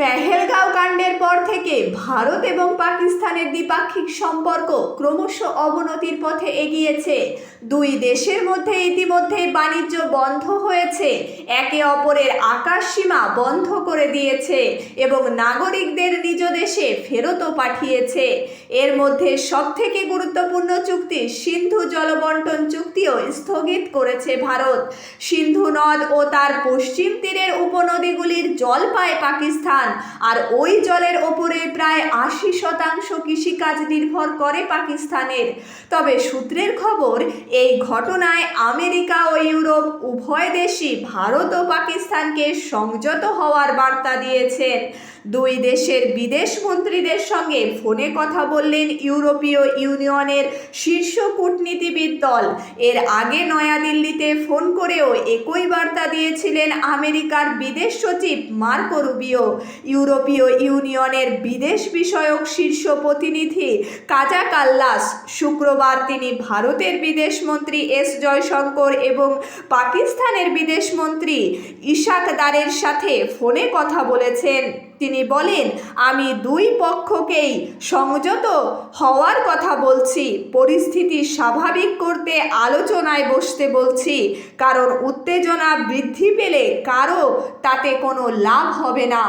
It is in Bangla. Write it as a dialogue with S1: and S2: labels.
S1: পেহেলগাঁও কাণ্ডের পর থেকে ভারত এবং পাকিস্তানের দ্বিপাক্ষিক সম্পর্ক ক্রমশ অবনতির পথে এগিয়েছে। দুই দেশের মধ্যে ইতিমধ্যে বাণিজ্য বন্ধ হয়েছে। একে অপরের আকাশ সীমা বন্ধ করে দিয়েছে এবং নাগরিকদের নিজ দেশে ফেরতও পাঠিয়েছে। এর মধ্যে সবথেকে গুরুত্বপূর্ণ চুক্তি সিন্ধু জলবন্টন চুক্তিও স্থগিত করেছে ভারত। সিন্ধু নদ ও তার পশ্চিম তীরের উপনদীগুলির জল পায় পাকিস্তান আর ওই জলের ওপরে প্রায় আশি শতাংশ কৃষিকাজ নির্ভর করে পাকিস্তানের। তবে সূত্রের খবর, এই ঘটনায় আমেরিকা ও ইউরোপ উভয় দেশই ভারত ও পাকিস্তানকে সংযত হওয়ার বার্তা দিয়েছেন। দুই দেশের বিদেশ মন্ত্রীদের সঙ্গে ফোনে কথা বললেন ইউরোপীয় ইউনিয়নের শীর্ষ কূটনীতিবিদ দল। এর আগে নয়াদিল্লিতে ফোন করেও একই বার্তা দিয়েছিলেন আমেরিকার বিদেশ সচিব মার্কো রুবিও। ইউরোপীয় ইউনিয়নের বিদেশ বিষয়ক শীর্ষ প্রতিনিধি কাজা কাল্লাস। শুক্রবার তিনি ভারতের বিদেশমন্ত্রী এস জয়শঙ্কর এবং পাকিস্তানের বিদেশমন্ত্রী ইশাক দারের সাথে ফোনে কথা বলেছেন। তিনি বলেন, আমি দুই পক্ষকেই সংযত হওয়ার কথা বলছি। পরিস্থিতি স্বাভাবিক করতে আলোচনায় বসতে বলছি। কারণ উত্তেজনা বৃদ্ধি পেলে কারও তাতে কোনো লাভ হবে না।